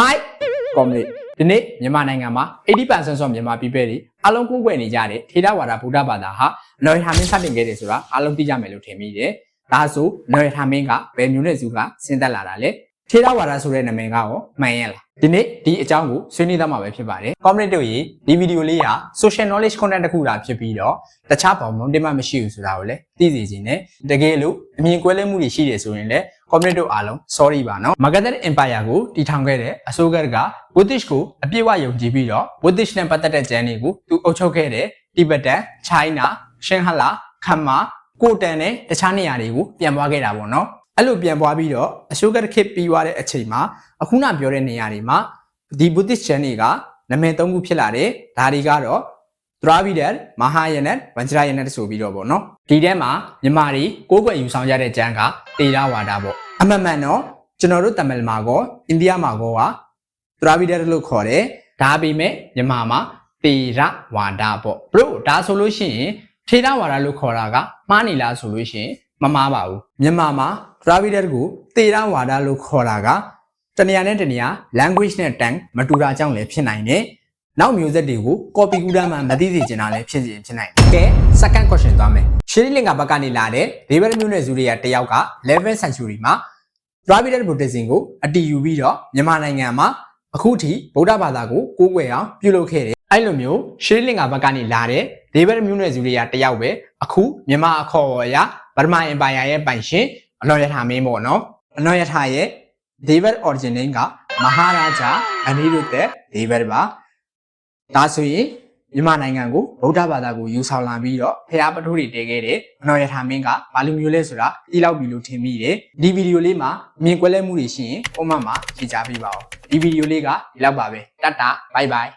Hi community ဒီနေ့မြန်မာနိုင်ငံမှာ80%ဆော့မြန်မာ people တွေအလုံးကိုးကွယ်နေကြတဲ့ထေရဝါဒဗုဒ္ဓဘာသာဟာအနော်ရထာမင်းစတင်ခဲ့တယ်ဆိုတာအလုံးသိကြမယ်လို့ထင်မိတယ်။ဒါဆိုနော်ရထာမင်းကဘယ်မျိုးနဲ့စုကဆင်းသက်လာတာလဲ။ ထေရဝါဒဆိုတဲ့နာမည်ကရောမှန်ရဲ့လား။ဒီနေ့ဒီအကြောင်းကိုဆွေးနွေးသားမှာပဲဖြစ်ပါတယ်။ community တို့ရေဒီဗီဒီယိုလေးဟာ social knowledge content တစ်ခုတာဖြစ်ပြီးတော့တခြားဘောင်မုံတင်မှမရှိဘူးဆိုတာကိုလည်းသိစေချင်တယ်။တကယ်လို့အမြင်ကွဲလွဲမှုတွေရှိတယ်ဆိုရင်လည်း community တို့အားလုံး sorry ပါနော် Magadha Empire ကိုတည်ထောင်ခဲ့တဲ့အစိုးရက British ကိုအပြည့်အဝယုံကြည်ပြီးတော့ British နဲ့ပတ်သက်တဲ့ကျမ်းတွေကိုသူအုပ်ချုပ်ခဲ့တဲ့ Tibetan, China, Shinhala, Khmer, Khotan နဲ့တခြားနေရာတွေကိုပြန်ပွားခဲ့တာပေါ့နော် အဲ့လိုပြန်ပွားပြီးတော့အစိုးရခေတ်ပြီးသွားတဲ့အချိန်မှာအခုနပြောတဲ့နေရာတွေမှာဒီ Buddhist ကျမ်းတွေကနာမည်သုံးခုဖြစ်လာတယ်ဒါတွေကတော့ Dravidian, Mahayana, Vajrayana တဆိုပြီးတော့ပေါ့နော်ဒီထဲမှာမြန်မာတွေကိုးကွယ်ယူဆောင်ကြတဲ့ကျမ်းကတေရဝါဒပေါ့အမှန်မှန်တော့ကျွန်တော်တို့တမန်မှာကောအိန္ဒိယမှာကောက Dravidian လို့ခေါ်တယ်ဒါပေမဲ့မြန်မာမှာတေရဝါဒပေါ့ဘလို့ဒါဆိုလို့ရှိရင်ထေရဝါဒလို့ခေါ်တာကမှားနေလားဆိုလို့ရှိရင် မမှားပါဘူးမြန်မာမှာ Dravidian ကိုတေရဝါဒလို့ခေါ်တာကတနေရာနဲ့တနေရာ language နဲ့ tang မတူတာကြောင့်လည်းဖြစ်နိုင်တယ်နောက်မျိုးဆက်တွေကို copy ကူတာမှမသိစေချင်တာလည်းဖြစ်စီဖြစ်နိုင်တယ်။ကဲ second question သွားမယ်။ရှရီလင်္ကာဘက်ကနေလာတဲ့ဒေဗရမျိုးနယ်စုတွေကတယောက်က11 century မှာ Dravidian Buddhism ကိုအတည်ယူပြီးတော့မြန်မာနိုင်ငံမှာအခုထိဗုဒ္ဓဘာသာကိုကိုးကွယ်အောင်ပြုလုပ်ခဲ့တယ်။အဲ့လိုမျိုးရှရီလင်္ကာဘက်ကနေလာတဲ့ဒေဗရမျိုးနယ်စုတွေကတယောက်ပဲအခုမြန်မာအခေါ်အရ ဗမာအင်ပါယာရဲ့ပိုင်ရှင်အနော်ရထာမင်းပေါ့နော်။အနော်ရထာရဲ့ David origin name ကမဟာရာဇာအနိရုဒ္ဓ David ပါ။ဒါဆိုရင်မြန်မာနိုင်ငံကိုဗုဒ္ဓဘာသာကိုယူဆောင်လာပြီးတော့ဖျားပထိုးတွေတည်ခဲ့တယ်။အနော်ရထာမင်းကဘာလိုမျိုးလဲဆိုတာသိလောက်ပြီလို့ထင်မိတယ်။ဒီဗီဒီယိုလေးမှာမြင်ကွဲလဲမှုတွေရှိရင်ပုံမှန်မှာဖြေချပေးပါဦး။ဒီဗီဒီယိုလေးကဒီလောက်ပါပဲ။တတ်တာဘိုင်ဘိုင်